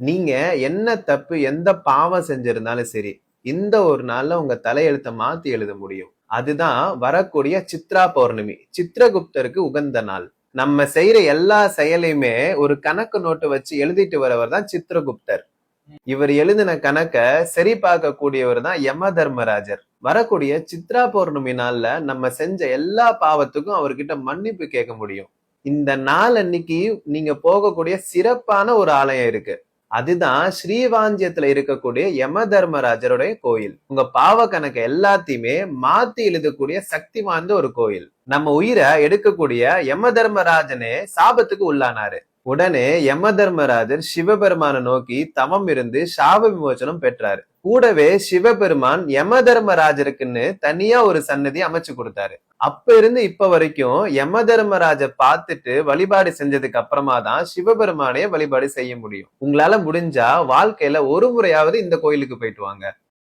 நீங்க என்ன தப்பு எந்த பாவம் செஞ்சிருந்தாலும் சரி இந்த ஒரு நாள்ல உங்க தலையெழுத்தை மாத்தி எழுத முடியும். அதுதான் வரக்கூடிய சித்ரா பௌர்ணமி. சித்திரகுப்தருக்கு உகந்த நாள். நம்ம செய்யற எல்லா செயலையுமே ஒரு கணக்கு நோட்டு வச்சு எழுதிட்டு வரவர் தான் சித்திரகுப்தர் இவர் எழுதின கணக்க சரி பார்க்கக்கூடியவர் தான் யம தர்மராஜர். வரக்கூடிய சித்ரா பௌர்ணமி நாள்ல நம்ம செஞ்ச எல்லா பாவத்துக்கும் அவர்கிட்ட மன்னிப்பு கேட்க முடியும். இந்த நாள் அன்னைக்கு நீங்க போகக்கூடிய சிறப்பான ஒரு ஆலயம் இருக்கு. அதுதான் ஸ்ரீவாஞ்சியத்துல இருக்கக்கூடிய யம தர்மராஜருடைய கோயில். உங்க பாவ கணக்கு எல்லாத்தையுமே மாத்தி எழுதக்கூடிய சக்தி வாய்ந்த ஒரு கோயில். நம்ம உயிரை எடுக்கக்கூடிய யம தர்மராஜனே சாபத்துக்கு உள்ளானாரு. உடனே யம தர்மராஜர் சிவபெருமானை நோக்கி தவம் இருந்து சாப விமோச்சனம் பெற்றாரு. கூடவே சிவபெருமான் யம தர்மராஜருக்குன்னு தனியா ஒரு சன்னதி அமைச்சு கொடுத்தாரு. அப்ப இருந்து இப்ப வரைக்கும் யம தர்மராஜ பார்த்துட்டு வழிபாடு செஞ்சதுக்கு அப்புறமா தான் சிவபெருமானே வழிபாடு செய்ய முடியும். உங்களால முடிஞ்சா வாழ்க்கையில ஒரு முறையாவது இந்த கோயிலுக்கு போயிட்டு வாங்க.